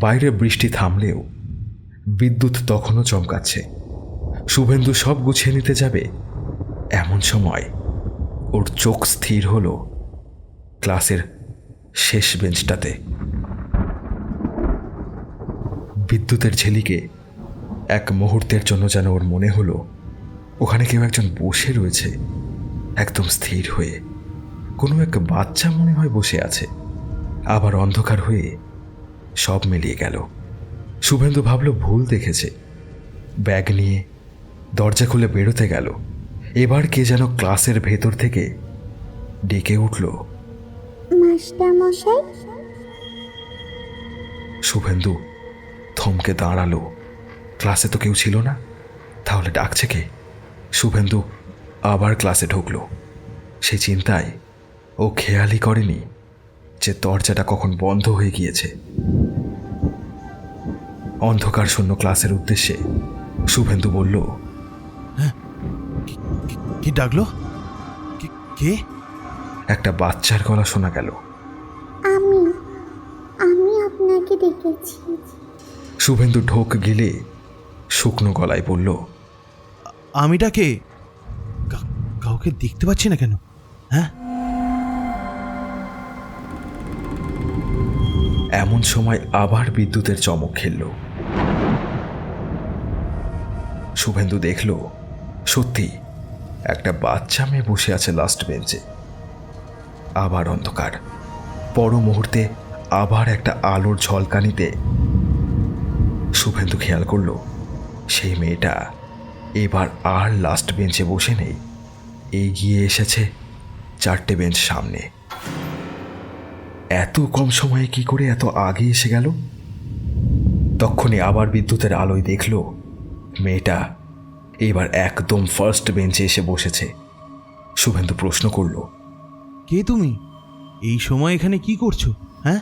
বাইরে বৃষ্টি থামলেও বিদ্যুৎ তখনও চমকাচ্ছে। শুভেন্দু সব গুছিয়ে নিতে যাবে। এমন সময় ওর চোখ স্থির হলো ক্লাসের শেষ বেঞ্চটাতে। বিদ্যুতের ঝেলিকে এক মুহূর্তের জন্য যেন ওর মনে হলো, ওখানে কেউ একজন বসে রয়েছে, একদম স্থির হয়ে। কোনো এক বাচ্চা মনে হয় বসে আছে। আবার অন্ধকার হয়ে সব মিলিয়ে গেল। শুভেন্দু ভাবল ভুল দেখেছে। ব্যাগ নিয়ে দরজা খুলে বেরোতে গেল। এবার কে যেন ক্লাসের ভেতর থেকে ডেকে উঠল। শুভেন্দু থমকে দাঁড়াল। ক্লাসে তো কেউ ছিল না। তাহলে ডাকছে কে? শুভেন্দু আবার ক্লাসে ঢুকলো। সে চিন্তায় ও খেয়ালই করেনি যে দরজাটা কখন বন্ধ হয়ে গিয়েছে। অন্ধকার শূন্য ক্লাসের উদ্দেশ্যে শুভেন্দু বলল কি ডাকলো? কে- একটা বাচ্চার গলা শোনা গেল। আমি আমি আপনাকে ডেকেছি। শুভেন্দু ঢোক গিলে শুকনো গলায় বলল আমিটা কে? কা- কাউকে দেখতে পাচ্ছি না কেন? হ্যাঁ? এমন সময় আবার বিদ্যুতের চমক খেলল। শুভেন্দু দেখল, সত্যি, একটা বাচ্চা মেয়ে বসে আছে লাস্ট বেঞ্চে আবার অন্ধকার। পর মুহূর্তে আবার একটা আলোর ঝলকানিতে শুভেন্দু খেয়াল করল, সেই মেয়েটা এবার আর লাস্ট বেঞ্চে বসে নেই, এগিয়ে এসেছে চারটে বেঞ্চ সামনে। এত কম সময়ে কি করে এত আগে এসে গেল? তখনই আবার বিদ্যুতের আলোয় দেখল মেয়েটা এবার একদম ফার্স্ট বেঞ্চে এসে বসেছে। শুভেন্দু প্রশ্ন করল কে তুমি? এই সময় এখানে কি করছ? হ্যাঁ?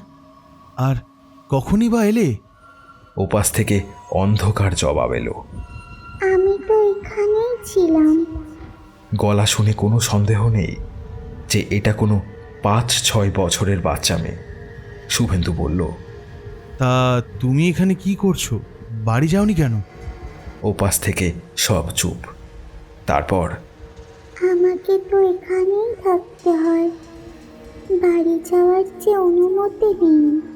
আর কখনই বা এলে? ওপাশ থেকে অন্ধকার জবাব এলো। আমি তো এখানেই ছিলাম। গলা শুনে কোনো সন্দেহ নেই যে এটা কোনো পাঁচ ছয় বছরের বাচ্চা মেয়ে। শুভেন্দু বলল তা তুমি এখানে কি করছ? বাড়ি যাওনি কেন? ওপাশ থেকে সব চুপ। তারপর আমাকে তো এখানেই থাকতে হয়। বাড়ি যাওয়ার যে অনুমতি নেই।